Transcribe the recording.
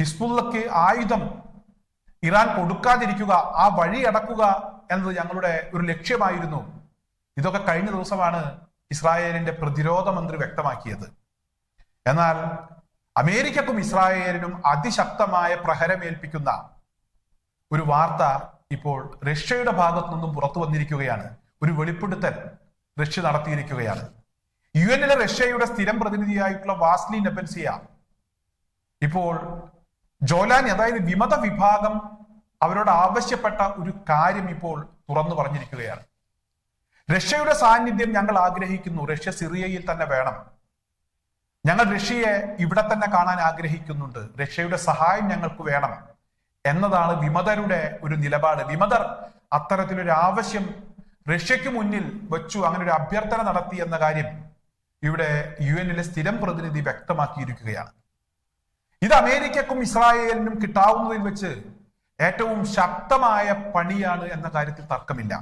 ഹിസ്ബുള്ളക്ക് ആയുധം ഇറാൻ കൊടുക്കാതിരിക്കുക ആ വഴി അടക്കുക എന്നത് ഞങ്ങളുടെ ഒരു ലക്ഷ്യമായിരുന്നു. ഇതൊക്കെ കഴിഞ്ഞ ദിവസമാണ് ഇസ്രായേലിന്റെ പ്രതിരോധ മന്ത്രി വ്യക്തമാക്കിയത്. എന്നാൽ അമേരിക്കക്കും ഇസ്രായേലിനും അതിശക്തമായ പ്രഹരമേൽപ്പിക്കുന്ന ഒരു വാർത്ത ഇപ്പോൾ റഷ്യയുടെ ഭാഗത്തു നിന്നും പുറത്തു വന്നിരിക്കുകയാണ്. ഒരു വെളിപ്പെടുത്തൽ റഷ്യ നടത്തിയിരിക്കുകയാണ്. യു എന്നിലെ റഷ്യയുടെ സ്ഥിരം പ്രതിനിധിയായിട്ടുള്ള വാസ്ലി നെപ്പൻസിയ ഇപ്പോൾ ജോലാനി അതായത് വിമത വിഭാഗം അവരോട് ആവശ്യപ്പെട്ട ഒരു കാര്യം ഇപ്പോൾ തുറന്നു പറഞ്ഞിരിക്കുകയാണ്. റഷ്യയുടെ സാന്നിധ്യം ഞങ്ങൾ ആഗ്രഹിക്കുന്നു. റഷ്യ സിറിയയിൽ തന്നെ വേണം. ഞങ്ങൾ റഷ്യയെ ഇവിടെ തന്നെ കാണാൻ ആഗ്രഹിക്കുന്നുണ്ട്. റഷ്യയുടെ സഹായം ഞങ്ങൾക്ക് വേണം എന്നതാണ് വിമതരുടെ ഒരു നിലപാട്. വിമതർ അത്തരത്തിലൊരു ആവശ്യം റഷ്യക്ക് മുന്നിൽ വെച്ചു അങ്ങനെ ഒരു അഭ്യർത്ഥന നടത്തി എന്ന കാര്യം ഇവിടെ യു എന്നിലെ സ്ഥിരം പ്രതിനിധി വ്യക്തമാക്കിയിരിക്കുകയാണ്. ഇത് അമേരിക്കക്കും ഇസ്രായേലിനും കിട്ടാവുന്നതിൽ വെച്ച് ഏറ്റവും ശക്തമായ പണിയാണ് എന്ന കാര്യത്തിൽ തർക്കമില്ല.